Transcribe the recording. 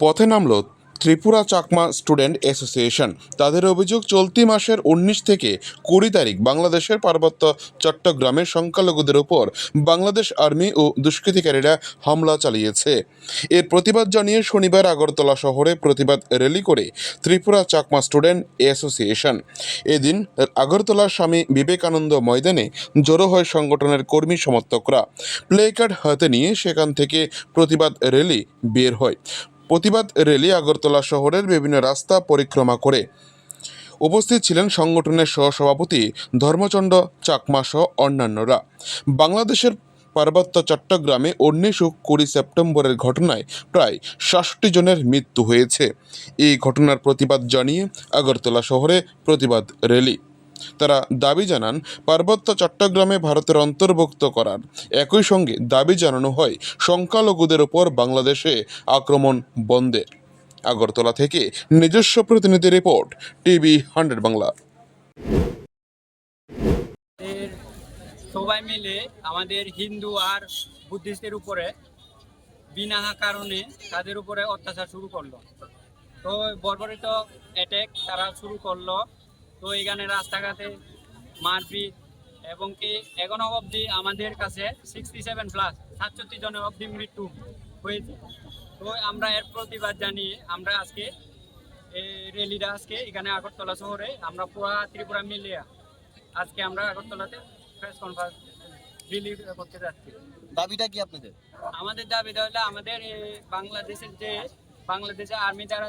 পথে নামল Tripura Chakma student association. তাদের অভিযোগ, চলতি মাসের উনিশ থেকে কুড়ি তারিখ বাংলাদেশের পার্বত্য চট্টগ্রামের সংখ্যালঘুদের উপর বাংলাদেশ আর্মি ও দুষ্কৃতিকারীরা হামলা চালিয়েছে। এর প্রতিবাদ জানিয়ে শনিবার আগরতলা শহরে প্রতিবাদ র্যালি করে ত্রিপুরা চাকমা স্টুডেন্ট অ্যাসোসিয়েশন। এদিন আগরতলা স্বামী বিবেকানন্দ ময়দানে জড়ো হয় সংগঠনের কর্মী সমর্থকরা। প্লে কার্ড হাতে নিয়ে সেখান থেকে প্রতিবাদ র্যালি বের হয়। প্রতিবাদ র্যালি আগরতলা শহরের বিভিন্ন রাস্তা পরিক্রমা করে। উপস্থিত ছিলেন সংগঠনের সহসভাপতি ধর্মচন্ড চাকমা সহ অন্যান্যরা। বাংলাদেশের পার্বত্য চট্টগ্রামে উনিশ ও কুড়ি সেপ্টেম্বরের ঘটনায় প্রায় সাতষট্টি জনের মৃত্যু হয়েছে। এই ঘটনার প্রতিবাদ জানিয়ে আগরতলা শহরে প্রতিবাদ র্যালি। তারা দাবি জানান, পার্বত্য চট্টগ্রামে ভারতের অন্তর্ভুক্ত করার একই সঙ্গে দাবি জানানো হয়, সংখ্যালঘুদের ওপর বাংলাদেশে আক্রমণ বন্ধের আগরতলা থেকে নিজস্ব প্রতিনিধি রিপোর্ট, টিভি হান্ড্রেড বাংলা। সবাই মিলে আমাদের হিন্দু আর বুদ্ধিস্টের উপরে বিনা কারণে তাদের উপরে অত্যাচার শুরু করল। তো বর্বরিত অ্যাটেক তারা শুরু করল। তো এখানে রাস্তাঘাটে মারপিট এবং কি এখনও অবধি আমাদের কাছে সিক্সটি সেভেন প্লাস সাতষট্টি জনের অবধি মৃত্যু হয়েছে। তো আমরা এর প্রতিবাদ জানিয়ে আমরা আজকে এই র্যালিটা আজকে এখানে আগরতলা শহরে আমরা পুরা ত্রিপুরা মিলিয়ে আজকে আমরা আগরতলাতে প্রেস কনফারেন্স রিলিভ করতে যাচ্ছি। দাবিটা কি আপনাদের? আমাদের দাবি হলো আমাদের বাংলাদেশের যে বাংলাদেশে আর্মি যারা